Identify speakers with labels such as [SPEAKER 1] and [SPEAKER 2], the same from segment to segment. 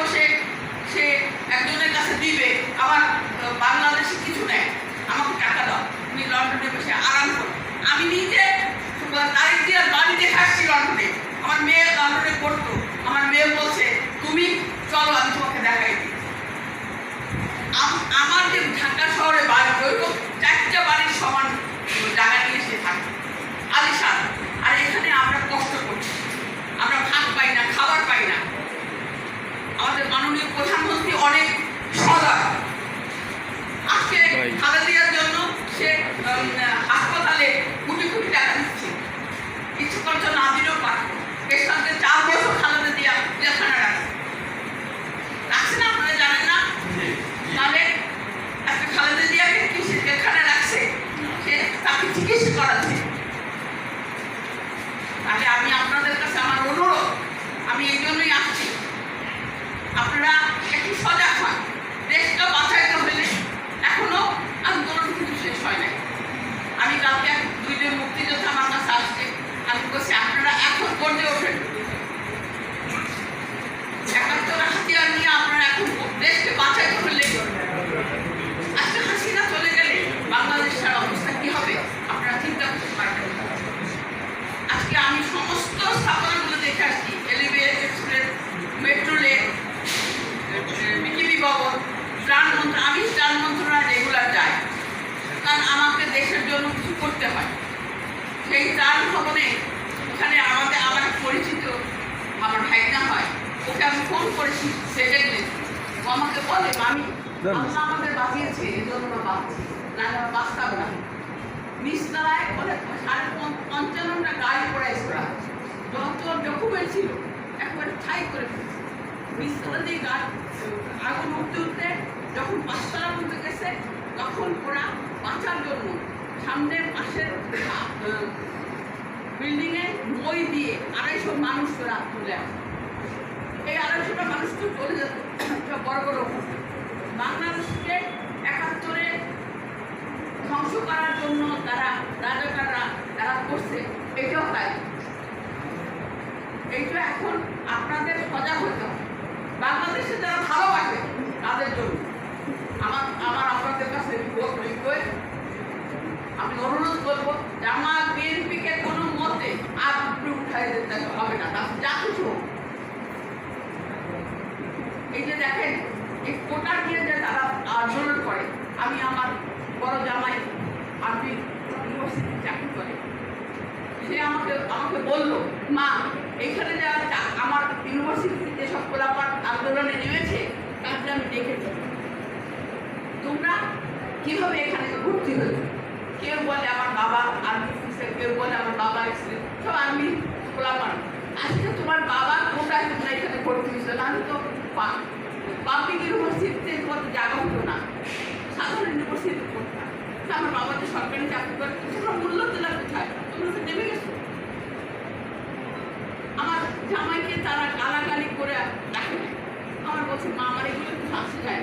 [SPEAKER 1] বসে সে একজনের কাছে দিবে, আবার বাংলাদেশে কিছু নেয়। আমাকে টাকা দাও, তুমি লন্ডনে বসে আরাম করো। আমি নিজে
[SPEAKER 2] তারিখ
[SPEAKER 1] দিয়ে বাড়িতে আসছি লন্ডনে। হাসপাতালে কোটি কোটি টাকা দিচ্ছে। কিছুক্ষণ জন্য চার বছর খালেদা দিয়া জেলখানা রাখছে। রাখছে না আপনারা জানেন না? তাহলে একটা খালেদা জিয়াকে কি জেলখানায় রাখছে? সে তাকে চিকিৎসা করাচ্ছে। তাহলে আমি আপনাদের কাছে আমার অনুরোধ আমি এই জন্যই আসছি। আপনারা একটু সজাগ হন দেশটা বাঁচাইতে হলে এখনও আন্দোলন কিন্তু শেষ হয় নাই আমি কালকে এক দুইজন মুক্তিযোদ্ধা আমার কাছে আসছে আমি বলছি আপনারা এখন গড়ে ওঠেন একাত্তর হাতিয়ার নিয়ে আপনারা এখন দেশকে বাঁচাইতে হলে আজকে হাসিনা চলে গেলে বাংলাদেশের অবস্থা কি হবে আপনারা চিন্তা করতে পারবেন না। আজকে আমি সমস্ত স্থাপনাগুলো দেখে আসছি এলিভে এক্সপ্রেস মেট্রো রেল ভবন ত্রাণ মন্ত্র আমি ত্রাণ মন্ত্রণালয় রেগুলার যাই। কারণ আমাকে দেশের জন্য কিছু করতে হয়। সেই ত্রাণ ভবনে ওখানে আমাদের আমার পরিচিত আমার ভাইনা হয়। ওকে আমি ফোন করেছি সেকেন্ডে ও আমাকে বলে আল্লাহ আমাদের বাঁচিয়েছে এই জন্য আমরা বাঁচছি। না বাঁচতাম না। নিচতলায় বলে সাড়ে পঞ্চান্নটা গাড়ি পড়াইছে ওরা। যত ডকুমেন্ট ছিল একবারে ছাই করে নিচতলা দিয়ে গাড়ি আগুন উঠতে উঠতে যখন পাঁচতলা পর্যন্ত গেছে, তখন ওরা বাঁচার জন্য সামনের পাশের বিল্ডিংয়ে মই দিয়ে আড়াইশো মানুষ ওরা তুলে আসে এই আড়াইশোটা মানুষ তো চলে যেত বড় বড় বাংলাদেশকে একাত্তরে ধ্বংস করার জন্য তারা রাজাকাররা তারা করছে, এটাও তাই। এইটা এখন আপনাদের সজাগ হতে হবে বাংলাদেশে যারা ভালোবাসে তাদের জন্য আমার আমার আপনাদের কাছে রিকোয়েস্ট আমি অনুরোধ করব, জামাত বিএনপিকে কোনো মতে আর উপরে উঠাই দিতে হবে না। তার যা কিছু এই যে দেখেন, এই কোটা নিয়ে যে তারা আন্দোলন করে, আমি আমার বড় জামাই আরবি ইউনিভার্সিটি চাকরি করে, সে আমাকে আমাকে বলল, মা, এখানে যারা আমার ইউনিভার্সিটিতে যেসব কোলাপাট আন্দোলনে নেমেছে তাদের আমি দেখেছি তোমরা কীভাবে এখানে ভর্তি হয়েছো কেউ বলে আমার বাবা কেউ বলে আমার বাবা এক্সিডেন্ট সব আর্মি খোলাপান আজকে তোমার বাবা কোথায় তোমরা এখানে ভর্তি হয়েছো না আমি তো পাবলিক ইউনিভার্সিটিতে তোমার জায়গা হতো না? সাধারণ ইউনিভার্সিটিতে পড়তাম। তা আমার বাবা তো সরকারি চাকরি করে তোমরা মূল্য দিলাম কোথায়? তোমরা তো নেমে গেছো। আমার জামাইকে তারা গালাগালি করে রাখে আমার বলছে, মা, আমার এগুলো কিছু আসে যায়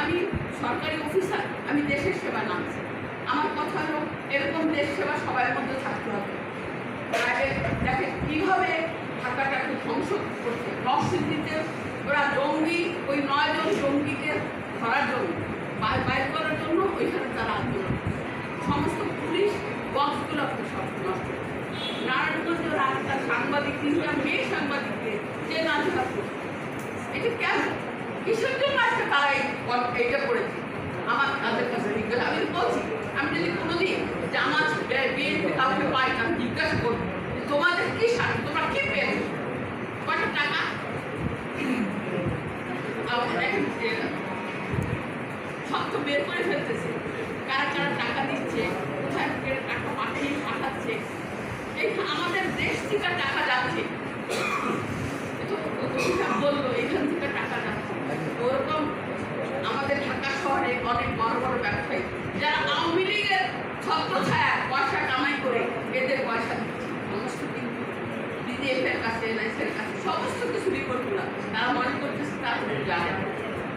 [SPEAKER 1] আমি সরকারি অফিসার, আমি দেশের সেবা নামছি। আমার কথা হলো এরকম দেশ সেবা সবার মধ্যে থাকতে হবে প্রাইভেট দেখে কীভাবে ঢাকাটাকে ধ্বংস করছে। নকশিল্লিতে ওরা জঙ্গি, ওই নয়জন জঙ্গিকে ধরার জন্য বাইর করার জন্য ওইখানে তারা আন্দোলন। সমস্ত পুলিশ বক্সগুলোকে সব নষ্ট। নারায়ণগঞ্জ রাস্তা সাংবাদিক তিনটা মেয়ে সাংবাদিককে যে করছে এটা কেন? কিসের জন্য আজকে তারা এই এইটা করেছে? আমার তাদের কাছে জিজ্ঞাসা আমি বলছি, আমি যদি কোনোদিন জামাত বিএনপি কাউকে পাই আমি জিজ্ঞাসা করব। তোমাদের কি স্বার্থ তোমরা কি পেয়েছ? কত টাকা? সব তো বের করে ফেলতেছে। কারা কারা টাকা দিচ্ছে, কোথায় টাকা পাঠিয়ে পাঠাচ্ছে? এই আমাদের দেশ থেকে টাকা যাচ্ছে তো ওইটা বলল এখান থেকে টাকা যাচ্ছে ওরকম আমাদের ঢাকা শহরে অনেক বড় বড় ব্যবসায়ী যারা আওয়ামী লীগের ছত্র ছায়া পয়সা কামাই করে এদের পয়সা দিচ্ছে সমস্ত কিন্তু বিডিএফের কাছে এনআইসের কাছে সমস্ত কিছু রিপোর্টগুলো তারা মনে না।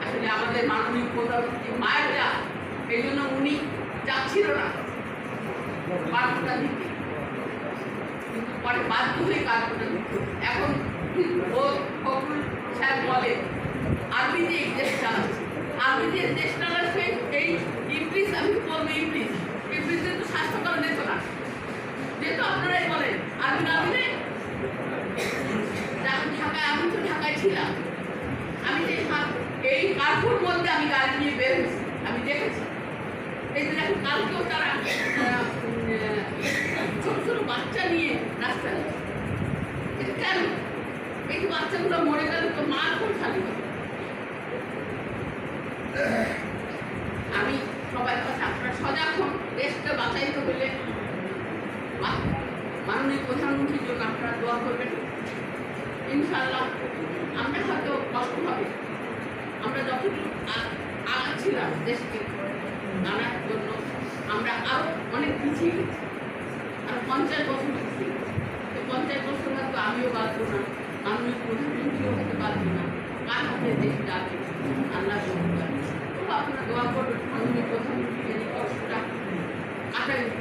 [SPEAKER 1] আসলে আমাদের মায়ের যা এই জন্য উনি যাচ্ছিল না। বার্তা দিতে। কিন্তু পরে বাধ্য হয়ে এখন স্যার বলে আরবি যে চালাচ্ছে আরবি যে চালাচ্ছে এই ইংলিশ আমি বলব ইংলিশ তো স্বাস্থ্যকর না। যেহেতু আপনারাই বলেন আরবি না ঢাকায়, আমি তো ঢাকায় ছিলাম। আমি এই কার্পুর মধ্যে আমি গাছ নিয়ে বের হয়েছি। আমি দেখেছি। এই যে দেখো, কালকেও তারা ছোট ছোট বাচ্চা নিয়ে যাচ্ছে। এটা কেন? এই বাচ্চাগুলো মরে গেলে, তো মা এখন খালি আমি সবাই কাছে আপনারা সজাগ হন দেশকে বাঁচাইতে হলে মাননীয় প্রধানমন্ত্রীর জন্য আপনারা দোয়া করবেন। ইনশাআল্লাহ, আমরা হয়তো কষ্ট হবে। আমরা আ- আগাচ্ছিলাম দেশকে আনার জন্য আমরা আরও অনেক পিছিয়ে গেছি। আর পঞ্চাশ বছর পিছিয়ে গেছি। তো পঞ্চাশ বছর হয়তো আমিও বাঁচবো না মাননীয় প্রধানমন্ত্রীও হতে পারব না। কার হাতে দেশটা আছে আল্লাহ তো আপনারা দোয়া করবেন মাননীয় প্রধানমন্ত্রী উঠতে পারে